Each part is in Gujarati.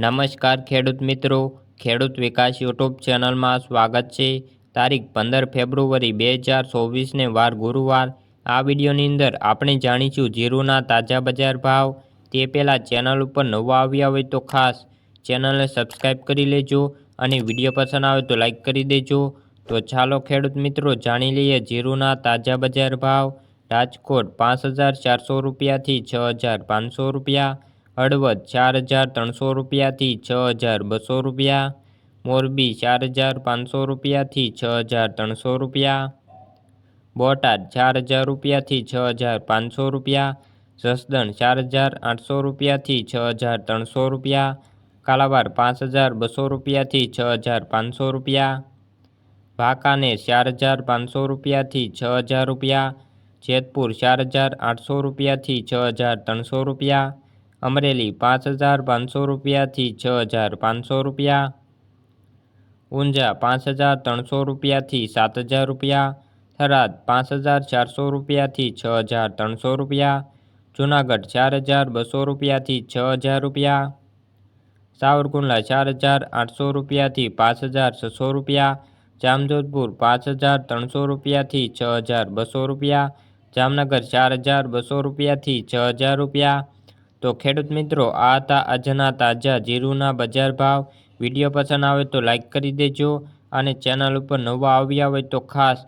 નમસ્કાર ખેડૂત મિત્રો. ખેડૂત વિકાસ યુટ્યુબ ચેનલમાં સ્વાગત છે. તારીખ પંદર ફેબ્રુઆરી બે હજાર ચોવીસને વાર ગુરુવાર. આ વિડીયોની અંદર આપણે જાણીશું જીરુના તાજા બજાર ભાવ. તે પહેલાં ચેનલ ઉપર નવા આવ્યા હોય તો ખાસ ચેનલને સબસ્ક્રાઈબ કરી લેજો અને વીડિયો પસંદ આવે તો લાઇક કરી દેજો. તો ચાલો ખેડૂત મિત્રો જાણી લઈએ જીરુના તાજા બજાર ભાવ. રાજકોટ પાંચ હજાર ચારસો રૂપિયાથી છ હજાર પાંચસો રૂપિયા. હળવદ ચાર હજાર ત્રણસો રૂપિયાથી છ હજાર બસો રૂપિયા. મોરબી ચાર હજાર પાંચસો રૂપિયાથી છ હજાર ત્રણસો રૂપિયા. બોટાદ ચાર હજાર રૂપિયાથી છ હજાર પાંચસો રૂપિયા. જસદણ ચાર હજાર આઠસો રૂપિયાથી છ હજાર ત્રણસો રૂપિયા. કાલાવાર પાંચ હજાર બસો રૂપિયાથી છ હજાર પાંચસો રૂપિયા. વાંકાનેર ચાર હજાર પાંચસો રૂપિયાથી છ હજાર રૂપિયા. જેતપુર ચાર હજાર આઠસો રૂપિયાથી છ હજાર ત્રણસો રૂપિયા. અમરેલી પાંચ હજાર પાંચસો રૂપિયાથી છ હજાર પાંચસો રૂપિયા. ઊંઝા પાંચ હજાર ત્રણસો રૂપિયાથી સાત હજાર રૂપિયા. થરાદ પાંચ હજાર ચારસો રૂપિયાથી છ હજાર ત્રણસો રૂપિયા. જુનાગઢ ચાર હજાર બસો રૂપિયાથી છ હજાર રૂપિયા. સાવરકુંડલા ચાર હજાર આઠસો રૂપિયાથી પાંચ હજાર છસો રૂપિયા. જામજોધપુર પાંચ હજાર ત્રણસો રૂપિયાથી છ હજાર બસો રૂપિયા. જામનગર ચાર હજાર બસો રૂપિયાથી છ હજાર રૂપિયા. તો ખેડૂત મિત્રો, આ હતા આજના તાજા જીરુના બજાર ભાવ. વીડિયો પસંદ આવે તો લાઇક કરી દેજો અને ચેનલ ઉપર નવા આવ્યા હોય તો ખાસ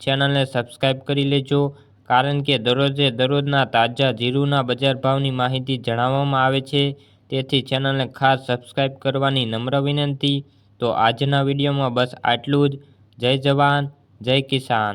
ચેનલને સબસ્ક્રાઈબ કરી લેજો. કારણ કે દરરોજે દરરોજના તાજા જીરુના બજાર ભાવની માહિતી જણાવવામાં આવે છે. તેથી ચેનલને ખાસ સબસ્ક્રાઈબ કરવાની નમ્ર વિનંતી. તો આજના વિડીયોમાં બસ આટલું જ. જય જવાન, જય કિસાન.